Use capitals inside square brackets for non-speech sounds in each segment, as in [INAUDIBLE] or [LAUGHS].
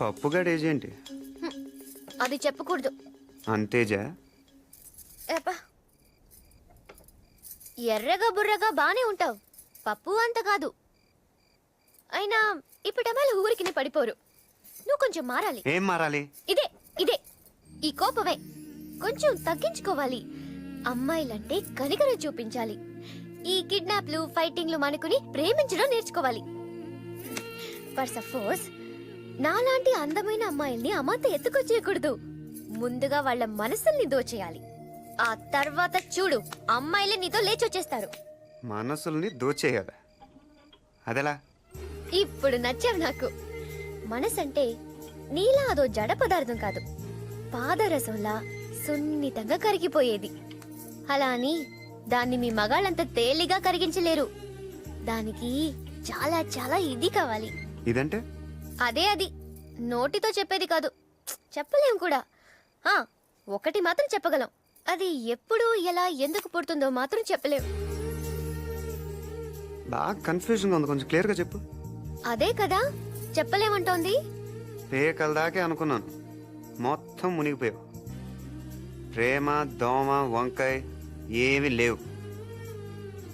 పప్పుగాడు అది చెప్పకూడదు. అంతేజా ఏపా ఎర్రగా బుర్రగా బానే ఉంటావు. పప్పు అంత కాదు. అయినా ఇప్పుడమ్మాయిలు ఊరికి పడిపోరు. నువ్వు కొంచెం మారాలి. ఏం మారాలి? ఇదే ఇదే. ఈ కోపమే కొంచెం తగ్గించుకోవాలి. అమ్మాయిలంటే కనికరం చూపించాలి. ఈ కిడ్నాప్లు ఫైటింగ్లు మనుకుని ప్రేమించడం నేర్చుకోవాలి. ఫర్ సపోజ్ నాలాంటి అందమైన అమ్మాయిల్ని అమాంత ఎత్తుకొచ్చేయకూడదు. ముందుగా వాళ్ళ మనసుల్ని దోచేయాలి. ఆ తర్వాత చూడు అమ్మాయిలే నీతో లేచొచ్చేస్తారు. మనసుల్ని దోచేయాలి. అదెలా? ఇప్పుడు నచ్చావు నాకు. మనసంటే నీలా అదో జడ పదార్థం కాదు. పాదరసంలా సున్నితంగా కరిగిపోయేది. అలా అని దాన్ని మీ మగాళ్ళంత తేలిగా కరిగించలేరు. దానికి చాలా చాలా ఇది కావాలి. ఇదంటే? అదే అది. నోటితో చెప్పేది కాదు. చెప్పలేం కూడా. ఒకటి మాత్రం చెప్పగలం. అది ఎప్పుడు ఎలా ఎందుకు పుడుతుందో మాత్రం చెప్పలేం. బాగా కన్ఫ్యూజన్గా ఉంది. కొంచెం క్లియర్గా చెప్పు. అదే కదా చెప్పలేమంటోంది. పేకల దాకే అనుకున్నాను. మొత్తం మునిగిపోయావు. ప్రేమ దోమ వంకాయ ఏమీ లేవు.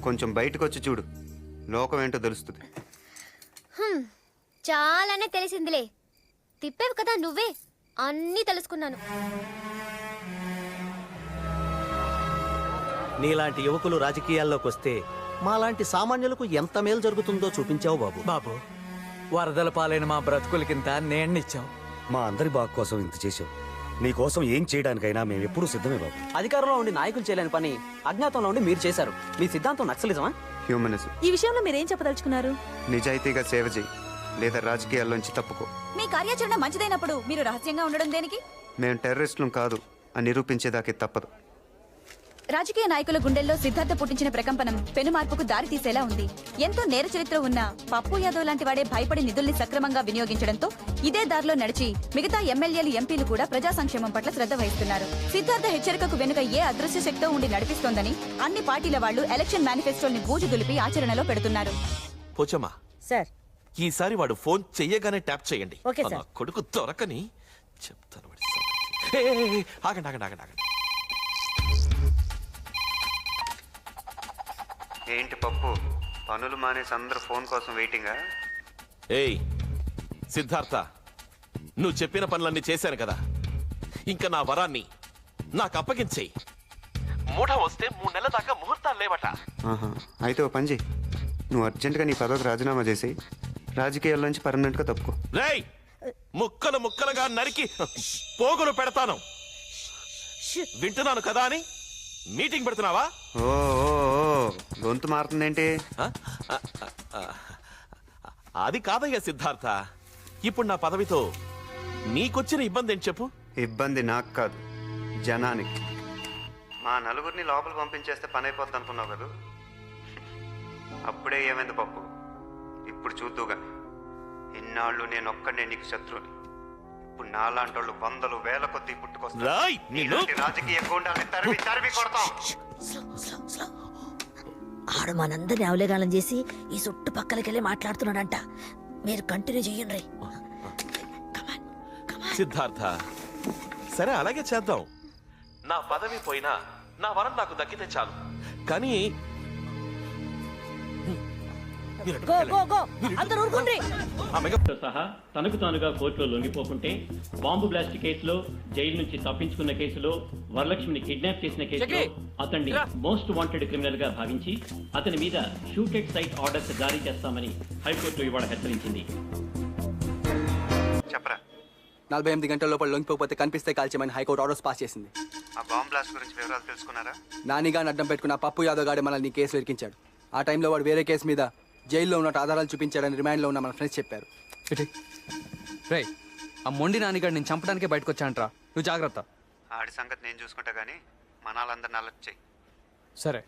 కొంచెం బయటకు వచ్చి చూడు. లోకం ఏంటో తెలుస్తుంది. చాలానే తెలిసిందిలే. తిప్పేవి కదా నువ్వే. అన్నీ తెలుసుకున్నాను. నీలాంటి యువకులు రాజకీయాల్లోకి వస్తే మాలాంటి సామాన్యులకు ఎంత మేలు జరుగుతుందో చూపించావు బాబు. బాబు వరదల పాలైన మా బ్రతుకులకింత నేణ్ణిచ్చాం మా అందరి బాగు కోసం ఇంత చేశావు. నీ కోసం ఏం చేయడానికైనా మేము ఎప్పుడూ సిద్ధమే బాబు. అధికారంలో ఉండి నాయకులు చేయలేని పని అజ్ఞాతంలో ఉండి మీరు చేశారు. మీ సిద్ధాంతం నక్సలిజమా? హ్యూమనిజం ఈ విషయంలో మీరేం చెప్పదలుచుకున్నారు? నిజాయితీగా సేవ చేయి. లేదా రాజకీయాల్లోంచి తప్పుకో. మీ కార్యాచరణ మంచిదైనప్పుడు మీరు రహస్యంగా ఉండడం దేనికి? మేము టెర్రరిస్టులం కాదు అని నిరూపించేదాకే తప్పదు. రాజకీయ నాయకుల గుండెల్లో సిద్ధార్థ పుట్టించిన ప్రకంపనం పెను మార్పుకు దారి తీసేలా ఉంది. ఎంతో నేర చరిత్ర ఉన్న పప్పు యాదవ్ లాంటి వాడే భయపడి నిధుల్ని సక్రమంగా వినియోగించడంతో ఇదే దారిలో నడిచి మిగతా ఎమ్మెల్యేలు ఎంపీలు కూడా ప్రజా సంక్షేమం పట్ల శ్రద్ధ వహిస్తున్నారు. సిద్ధార్థ హెచ్చరికకు వెనుక ఏ అదృశ్య శక్తో ఉండి నడిపిస్తోందని అన్ని పార్టీల వాళ్ళు ఎలక్షన్ మేనిఫెస్టోల్ని బూజు దులిపి ఆచరణలో పెడుతున్నారు. సార్ ఈసారి వాడు ఫోన్ చెయ్యగానే ట్యాప్ చేయండి. ఓకే, ఆ సార్. నా కొడుకు దొరకని చెప్తాను వాడి. సంగతి. ఆగండి ఆగండి ఆగండి ఆగండి. ఏంటి పప్పు? పనులు మానేసి అందరూ ఫోన్ కోసం వెయిటింగా? ఏయ్ సిద్ధార్థ నువ్వు చెప్పిన పనులన్నీ చేశాను కదా. ఇంకా నా వరాన్ని నాకు అప్పగించేయి. మూఢ వస్తే మూడు నెలల దాకా ముహూర్తాలు లేవట. ఆహా అయితే ఓ పని చేయి నువ్వు అర్జెంటుగా నీ పదవికి రాజీనామా చేసి రాజకీయాల నుంచి పర్మనెంట్గా తప్పుకో. రేయ్! ముక్కలు ముక్కలుగా నరికి పోగులు పెడతాను. వింటున్నాను కదా అని మీటింగ్ పెడుతున్నావా? ఓ ఓ, ఓ, గొంతు మారుతుందేంటి? ఆ? ఆ, ఆ, ఆ. అది కాదయ్యా సిద్ధార్థ. ఇప్పుడు నా పదవితో నీకొచ్చిన ఇబ్బంది ఏంటి చెప్పు? ఇబ్బంది నాకు కాదు జనానికి. మా నలుగురిని లోపల పంపించేస్తే పని అయిపోద్ది అనుకున్నావు కదా. అప్పుడే ఏమైంది పప్పు? ఇప్పుడు చూద్దుగా ఇన్నాళ్ళు నేను ఒక్కడే నీకు శత్రువుని. ఇప్పుడు నాలాంటి వాళ్ళు వందలు వేల కొద్దీ పుట్టుకొస్తారు. రాజకీయ గూండాల్ని తరిమి తరిమి కొడతాం. ఆడు మనందరిని అవలేగాలం చేసి ఈ చుట్టుపక్కలకెళ్ళి మాట్లాడుతున్నాడంట. మీరు కంటిన్యూ చెయ్యండి సిద్ధార్థ సరే అలాగే చేద్దాం. నా పదవి పోయినా నా వరం నాకు దక్కితే చాలు. కానీ గో గో గో. అందరూ సహా తనకు తానుగా కోర్టులో లొంగిపోకుంటే బాంబు బ్లాస్ట్ కేసులో జైలు నుంచి తప్పించుకున్న కేసులో వరలక్ష్మిని కిడ్నాప్ చేసిన కేసులో అతన్ని మోస్ట్ వాంటెడ్ క్రిమినల్గా భావించి అతని మీద షూటెడ్ సైట్ ఆర్డర్స్ జారీ చేస్తామని హైకోర్టు ఇవాళ హెచ్చరించింది. చెప్పరా? నలభై ఎనిమిది గంటల లోపల లొంగిపోతే కనిపిస్తే కాల్చేమని హైకోర్టు ఆర్డర్స్ పాస్ చేసింది. ఆ బాంబ్ బ్లాస్ట్ గురించి వివరాలు తెలుసుకున్నారా? నానిగా అడ్డం పెట్టుకున్న పప్పు యాదవ్ గాడి మనల్ని కేసు ఇరికించాడు. ఆ టైంలో వాడు వేరే కేసు మీద జైల్లో ఉన్నట్టు ఆధారాలు చూపించాడని రిమాండ్లో ఉన్న మన ఫ్రెండ్స్ చెప్పారు. రే ఆ మొండి నానిగాడు నేను చంపడానికే బయటకు వచ్చానంట్రా నువ్వు జాగ్రత్త. ఆడి సంగతి నేను చూసుకుంటా కానీ మనాలందరిని అలర్ట్ చేయి సరే.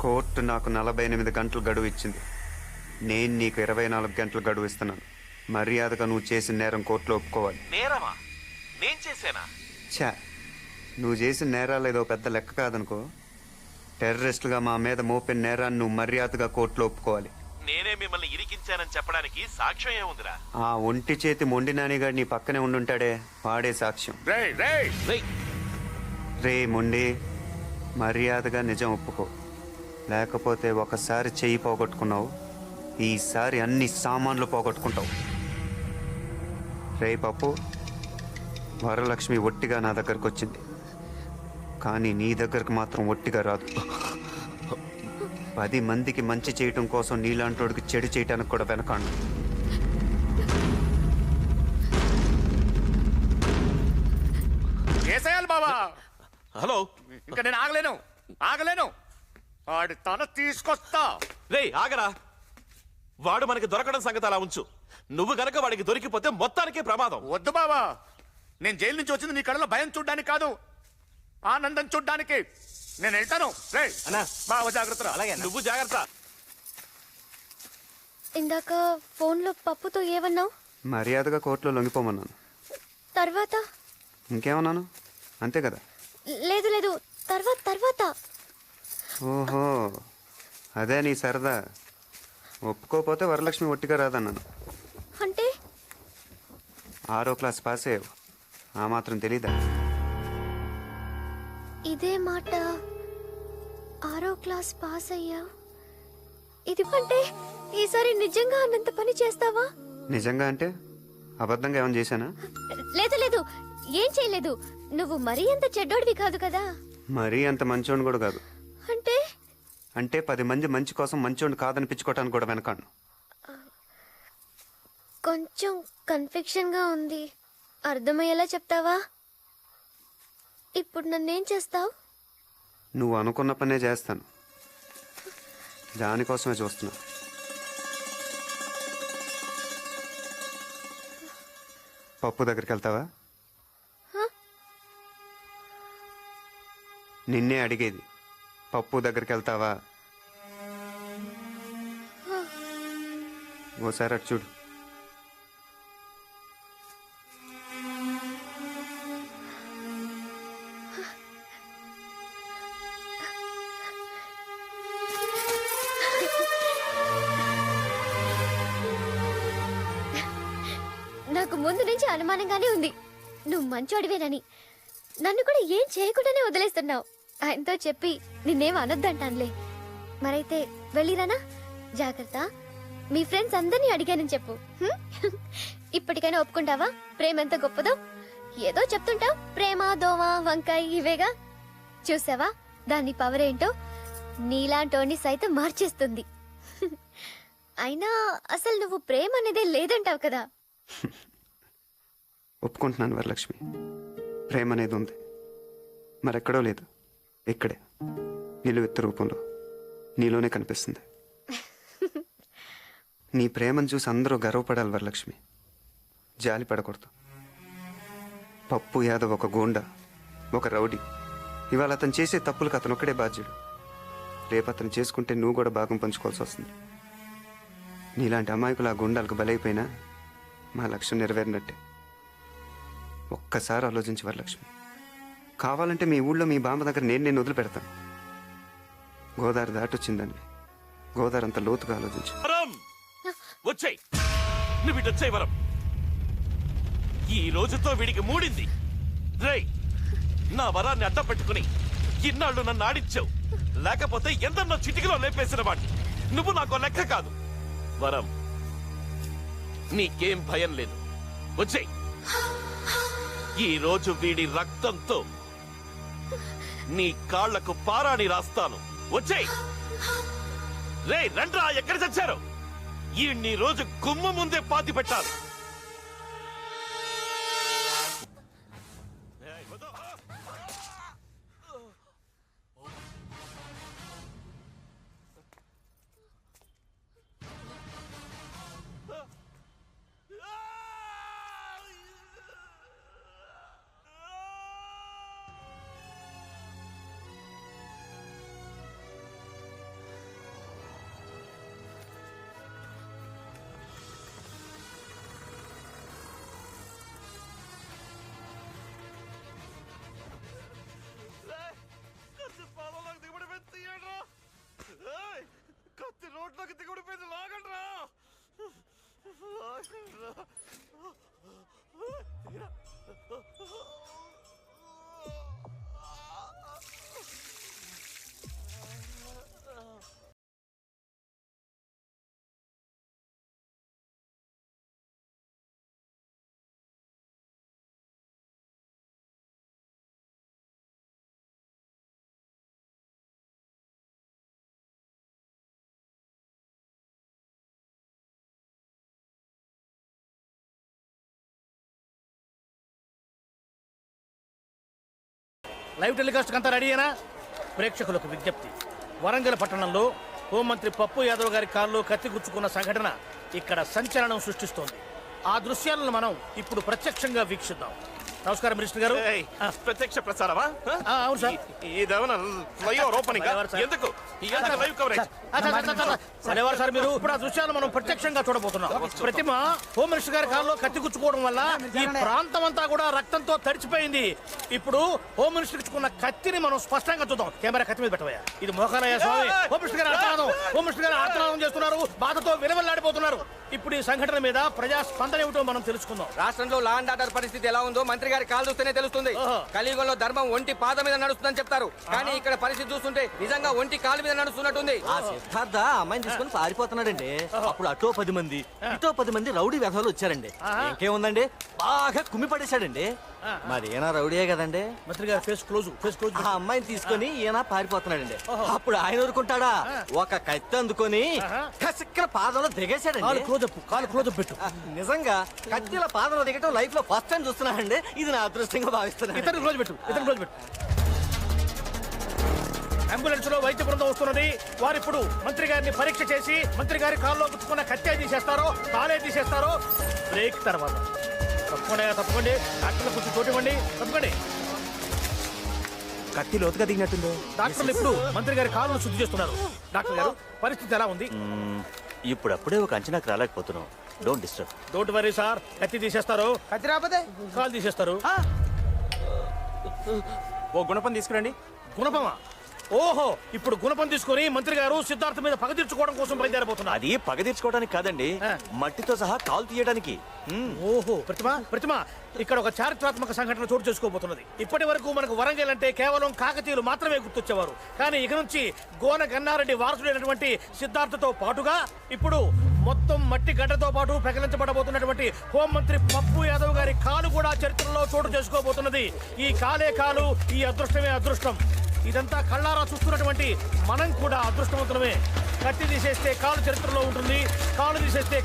కోర్టు నాకు నలభై ఎనిమిది గంటలు గడువు ఇచ్చింది. నేను నీకు ఇరవై నాలుగు గంటలు గడువు ఇస్తున్నాను. మర్యాదగా నువ్వు చేసిన నేరం కోర్టులో ఒప్పుకోవాలి. నేరమా? నేను చేశానా ఛా నువ్వు చేసిన నేరాలు ఏదో పెద్ద లెక్క కాదనుకో. టెర్రరిస్టులుగా మా మీద మోపిన నేరాన్ని నువ్వు మర్యాదగా కోర్టులో ఒప్పుకోవాలి. నేనే మిమ్మల్ని ఇరికించానని చెప్పడానికి సాక్ష్యం ఏముందిరా? ఆ ఒంటి చేతి మొండి నానిగాడు నీ పక్కనే ఉండుంటాడే వాడే సాక్ష్యం. రేయ్, రే మొండి మర్యాదగా నిజం ఒప్పుకో. లేకపోతే ఒకసారి చెయ్యి పోగొట్టుకున్నావు ఈసారి అన్ని సామాన్లు పోగొట్టుకుంటావు. రే పప్పు వరలక్ష్మి ఒట్టిగా నా దగ్గరకు వచ్చింది కానీ నీ దగ్గరకు మాత్రం ఒట్టిగా రాదు. పది మందికి మంచి చేయటం కోసం నీలాంటోడికి చెడు చేయటానికి కూడా వెనకాడు హలో. ఇంకా నేను ఆగలేను. ఆగలేను. ఆడి తల తీసుకొస్తా. రేయ్ ఆగరా. వాడు మనకి దొరకడం సంగతి అలా ఉంచు. నువ్వు గనక వాడికి దొరికిపోతే మొత్తానికే ప్రమాదం. వద్దు బావా. నేను జైలు నుంచి వచ్చింది నీ కళ్ళలో భయం చూడ్డానికి కాదు. ఆనందం చూడ్డానికి. నేను వెళ్తాను. రే బావ జాగ్రత్త అలాగే నువ్వు జాగ్రత్త. ఇందాక ఫోన్లో పప్పుతో ఏమన్నావు? మర్యాదగా కోర్టులో లొంగిపోమన్నాను. తర్వాత? ఇంకేమన్నాను? అంతే కదా. లేదు లేదు. తర్వాత తర్వాత. ఓహో. అదే నీ సరదా. ఒప్పుకోపోతే వరలక్ష్మి ఒట్టిగా రాదన్నాను. అంటే? ఆరో క్లాస్ పాస్ అయ్యావు. ఆ మాత్రం తెలీదా? ఇదే మాట ఆరో క్లాస్ పాస్ అయ్యా. ఇది అంటే ఈసారి నిజంగా అన్నంత పని చేస్తావా? నిజంగా అంటే? అబద్ధంగా ఏమైనా చేశానా? లేదు లేదు. ఏం చేయలేదు. నువ్వు మరీ అంత చెడ్డోడివి కాదు కదా. మరీ అంత మంచోడిని కూడా కాదు. అంటే? అంటే పది మంది మంచి కోసం మంచోడిని కాదనిపించుకోవటానికి కూడా వెనకాను కొంచెం కన్ఫ్యూషన్గా ఉంది. అర్థమయ్యేలా చెప్తావా? ఇప్పుడు నన్నేం చేస్తావు? నువ్వు అనుకున్న పనే చేస్తాను. దానికోసమే చూస్తున్నా. పప్పు దగ్గరికి వెళ్తావా? నిన్నే అడిగేది. పప్పు దగ్గరికి వెళ్తావా? ఓసారి అటు చూడు. ముందు నుంచి అనుమానంగానే ఉంది. నువ్వు మంచోడివేనని. నన్ను కూడా ఏం చేయకుండానే వదిలేస్తున్నావు. ఆయనతో చెప్పి నిన్నేం అనొద్దంటానులే. మరైతే వెళ్ళిరానా? జాగ్రత్త. మీ ఫ్రెండ్స్ అందరినీ అడిగానని చెప్పు. ఇప్పటికైనా ఒప్పుకుంటావా? ప్రేమ ఎంత గొప్పదో? ఏదో చెప్తుంటావు. ప్రేమ దోమ వంకాయ ఇవేగా. చూసావా? దాని పవర్ ఏంటో? నీలాంటోని సైతం మార్చేస్తుంది. అయినా అసలు నువ్వు ప్రేమ అనేదే లేదంటావు కదా. ఒప్పుకుంటున్నాను వరలక్ష్మి. ప్రేమ అనేది ఉంది. మరెక్కడో లేదు. ఇక్కడే. నిలువెత్తు రూపంలో. నీలోనే కనిపిస్తుంది. [LAUGHS] నీ ప్రేమను చూసి అందరూ గర్వపడాలి వరలక్ష్మి. జాలి పడకూడదు. పప్పు యాదవ్ ఒక గోండా ఒక రౌడీ. ఇవాళ అతను చేసే తప్పులకు అతను ఒక్కడే బాధ్యుడు. రేపు అతను చేసుకుంటే నువ్వు కూడా భాగం పంచుకోవాల్సి వస్తుంది. నీలాంటి అమాయకులు ఆ గుండాలకు బలైపోయినా మా లక్ష్యం నెరవేరినట్టే. ఒక్కసారి ఆలోచించి వరలక్ష్మి కావాలంటే మీ ఊళ్ళో మీ బామ్మ దగ్గర నేను నేను వదిలిపెడతాను. గోదావరి దాటొచ్చిందండి. గోదావరి అంత లోతుగా ఆలోచించు. వరం! నువ్వు ఇటు వచ్చాయి వరం. ఈ రోజుతో వీడికి మూడింది. రేయ్ నా వరాన్ని అడ్డం పెట్టుకుని ఇన్నాళ్ళు నన్ను ఆడించావు. లేకపోతే ఎంతన్నో చిటికలో లేపేసిన వాడిని. నువ్వు నాకు లెక్క కాదు. వరం. నీకేం భయం లేదు. వచ్చేయ్! ఈ రోజు వీడి రక్తంతో నీ కాళ్ళకు పారాణి రాస్తాను. వచ్చేయ్. రే రండ్రా ఎక్కడ చచ్చారు ఈ రోజు గుమ్మ ముందే పాతి పెట్టాలి. లైవ్ టెలికాస్ట్ అంతా రెడీయేనా ప్రేక్షకులకు విజ్ఞప్తి. వరంగల్ పట్టణంలో హోంమంత్రి పప్పు యాదవ్ గారి కారులో కత్తి గుచ్చుకున్న సంఘటన ఇక్కడ సంచలనం సృష్టిస్తోంది. ఆ దృశ్యాలను మనం ఇప్పుడు ప్రత్యక్షంగా వీక్షిద్దాం. నమస్కారం మినిస్టర్ గారు. ప్రత్యక్ష ప్రసారమా? అవును సార్. ఇదేమన్నా ఫ్లైఓవర్ ఓపెనింగ్. ఎందుకు? లైవ్ కవరేజ్ సార్, మీరు ఇప్పుడు ఆ దృశ్యాలు మనం ప్రత్యక్షంగా చూడబోతున్నాం. ప్రతిమ హోమ్ మినిస్టర్ గారి కారులో కత్తి గుచ్చుకోవడం వల్ల ఈ ప్రాంతం అంతా కూడా రక్తంతో తడిచిపోయింది. ఇప్పుడు హోమ్ మినిస్టర్ ఇచ్చుకున్న కత్తిని మనం స్పష్టంగా చూద్దాం. కెమెరా కత్తి మీద పెట్టవయ్యా. ఇది మోకాలయ్య స్వామి. హోమ్ మినిస్టర్ గారు ఆర్తనాదం హోమ్ మినిస్టర్ గారు ఆర్తనాదం చేస్తున్నారు. బాధతో విలవెల్లాడిపోతున్నారు. ఇప్పుడు ఈ సంఘటన మీద ప్రజా స్పందన ఏమిటో మనం తెలుసుకుందాం. రాష్ట్రంలో లా అండ్ ఆర్డర్ పరిస్థితి ఎలా ఉందో మంత్రి గారి కాలు చూస్తేనే తెలుస్తుంది. కలియుగంలో ధర్మం ఒంటి పాద మీద నడుస్తుందని చెప్తారు. కానీ ఇక్కడ పరిస్థితి చూస్తుంటే నిజంగా ఒంటి కాలు మీద నడుస్తున్నట్టుంది. ఆ. సిద్ధార్థ అమ్మాయిని తీసుకొని పారిపోతున్నాడండి. అప్పుడు అటో పది మంది ఇటో పది మంది రౌడీ వ్యవహారాలు వచ్చారండి. ఇంకేముందండి? బాగా కుమ్మి పడేశాడండి మరి ఈయన రౌడీయే కదండి. మంత్రి గారు ఫేస్ క్లోజ్ ఫేస్ క్లోజ్ ఆ అమ్మాయిని తీసుకొని ఈయన పారిపోతున్నాడండి. అప్పుడు ఆయన ఊరుకుంటాడా? ఒక కత్తి అందుకొని కసిక్కల పాదంలో కాలు దిగేశాడండి క్లోజ్ అప్ కాలు క్లోజ్ అప్ పెట్టు. నిజంగా కత్తిల పాదంలో దిగటం లైఫ్లో ఫస్ట్ టైం చూస్తున్నానండి. ఇది నా అదృష్టంగా భావిస్తున్నాను ఇతను క్లోజ్ పెట్టు ఇతను క్లోజ్ పెట్టు. అంబులెన్స్లో వైద్య బృందం వస్తున్నది. వారు ఇప్పుడు మంత్రి గారిని పరీక్ష చేసి మంత్రి గారి కాల్లో గుచ్చుకున్న కత్తే తీసేస్తారో కాలే తీసేస్తారో బ్రేక్ తర్వాత. తప్పకుండా తప్పకండి. డాక్టర్లు కొంచెం చోటు ఇవ్వండి తప్పకండి. కత్తి లోతుగా దిగినట్టుంది. డాక్టర్లు ఇప్పుడు మంత్రి గారి కాళ్ళను శుద్ధి చేస్తున్నారు. డాక్టర్ గారు పరిస్థితి ఎలా ఉంది? ఇప్పుడప్పుడే ఒక అంచనాకు రాలేకపోతున్నాం don't disturb don't worry sir కత్తి తీసేస్తారు. కత్తి రాకపోతే? కాలు తీసేస్తారు. ఓ గుణపం తీసుకురండి. గుణపమా? ఓహో ఇప్పుడు గుణపం తీసుకొని మంత్రి గారు సిద్ధార్థ మీద పగ తీర్చుకోవడం కోసం బయలుదేరబోతున్నారు. అది పగ తీర్చుకోవడానికి కాదండి. మట్టితో సహా కాలు తీయడానికి. ఓహో ప్రతిమ ప్రతిమ ఇక్కడ ఒక చారిత్రాత్మక సంఘటన చోటు చేసుకోబోతున్నది. ఇప్పటి వరకు మనకు వరంగల్ అంటే కేవలం కాకతీయులు మాత్రమే గుర్తొచ్చేవారు. కానీ ఇక నుంచి గోన గన్నారెడ్డి వారసుడైనటువంటి సిద్ధార్థతో పాటుగా ఇప్పుడు మొత్తం మట్టి గడ్డతో పాటు ప్రకటించబడబోతున్నటువంటి హోంమంత్రి పప్పు యాదవ్ గారి కాలు కూడా చరిత్రలో చోటు చేసుకోబోతున్నది. ఈ కాలే కాలు ఈ అదృష్టమే అదృష్టం. ఇదంతా కళ్ళారా చూస్తున్నటువంటి మనం కూడా అదృష్టవంతులమే. కత్తి తీసేస్తే కాలు చరిత్రలో ఉంటుంది. కాలు తీసేస్తే